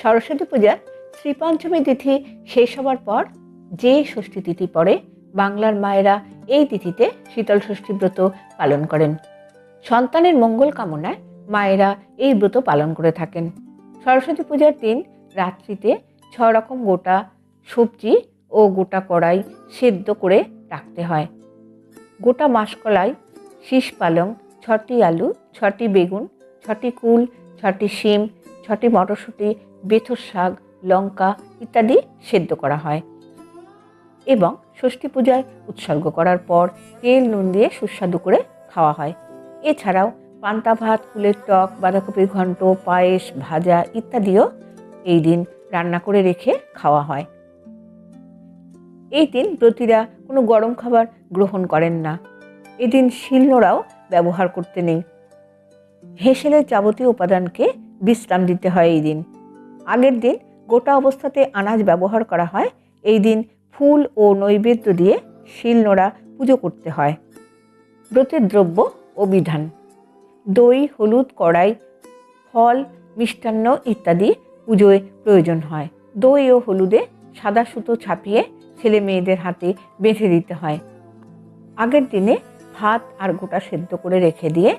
সরস্বতী পূজার শ্রীপঞ্চমী তিথি শেষ হওয়ার পর যে ষষ্ঠী তিথি পড়ে, বাংলার মায়েরা এই তিথিতে শীতল ষষ্ঠী ব্রত পালন করেন। সন্তানের মঙ্গল কামনায় মায়েরা এই ব্রত পালন করে থাকেন। সরস্বতী পূজার দিন রাত্রিতে ছ রকম গোটা সবজি ও গোটা কড়াই সেদ্ধ করে রাখতে হয়। গোটা মাসকলাই, শীষ পালং, ছটি আলু, ছটি বেগুন, ছটি কুল, ছটি শিম ছটি মটরশুঁটি, বেথর শাক, লঙ্কা ইত্যাদি সেদ্ধ করা হয় এবং ষষ্ঠী পূজায় উৎসর্গ করার পর তেল, নুন দিয়ে সুস্বাদু করে খাওয়া হয়। এছাড়াও পান্তা ভাত কুলের টক, বাঁধাকপির ঘন্ট, পায়েস, ভাজা ইত্যাদিও এই দিন রান্না করে রেখে খাওয়া হয়। এই দিন ব্রতীরা কোনো গরম খাবার গ্রহণ করেন না। এদিন শিলনোড়াও ব্যবহার করতে নেই। হেসেলের যাবতীয় উপাদানকে বিশ্রাম দিতে হয় এই দিন। আগের দিন গোটা অবস্থাতে আনাজ ব্যবহার করা হয়। এই দিন ফুল ও নৈবেদ্য দিয়ে শিলনোড়া পুজো করতে হয়। ব্রতের দ্রব্য ও বিধান। দই, হলুদ, কড়াই, ফল, মিষ্টান্ন ইত্যাদি পুজোয় প্রয়োজন হয়। দই ও হলুদে সাদা সুতো ছাপিয়ে ছেলে মেয়েদের হাতে বেঁধে দিতে হয়। আগের দিনে ভাত আর গোটা সেদ্ধ করে রেখে দিয়ে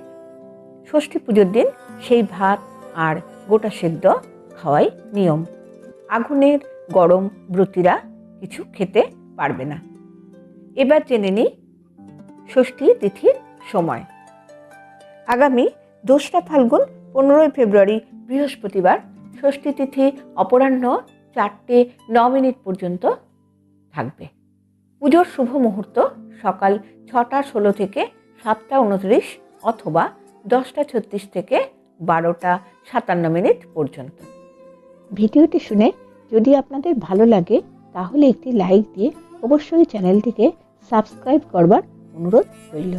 ষষ্ঠী পুজোর দিন সেই ভাত আর গোটা সেদ্ধ খাওয়াই নিয়ম। আগুনের গরম ব্রতীরা কিছু খেতে পারবে না। এবার জেনে নিই ষষ্ঠী তিথির সময়। আগামী দোসরা ফাল্গুন, পনেরোই ফেব্রুয়ারি, বৃহস্পতিবার ষষ্ঠী তিথি অপরাহ্ন চারটে ন মিনিট পর্যন্ত থাকবে। পুজোর শুভ মুহূর্ত সকাল ছটা ষোলো থেকে সাতটা উনত্রিশ অথবা দশটা ছত্রিশ থেকে বারোটা সাতান্ন মিনিট পর্যন্ত। ভিডিওটি শুনে যদি আপনাদের ভালো লাগে, তাহলে একটি লাইক দিয়ে অবশ্যই চ্যানেলটিকে সাবস্ক্রাইব করবার অনুরোধ রইল।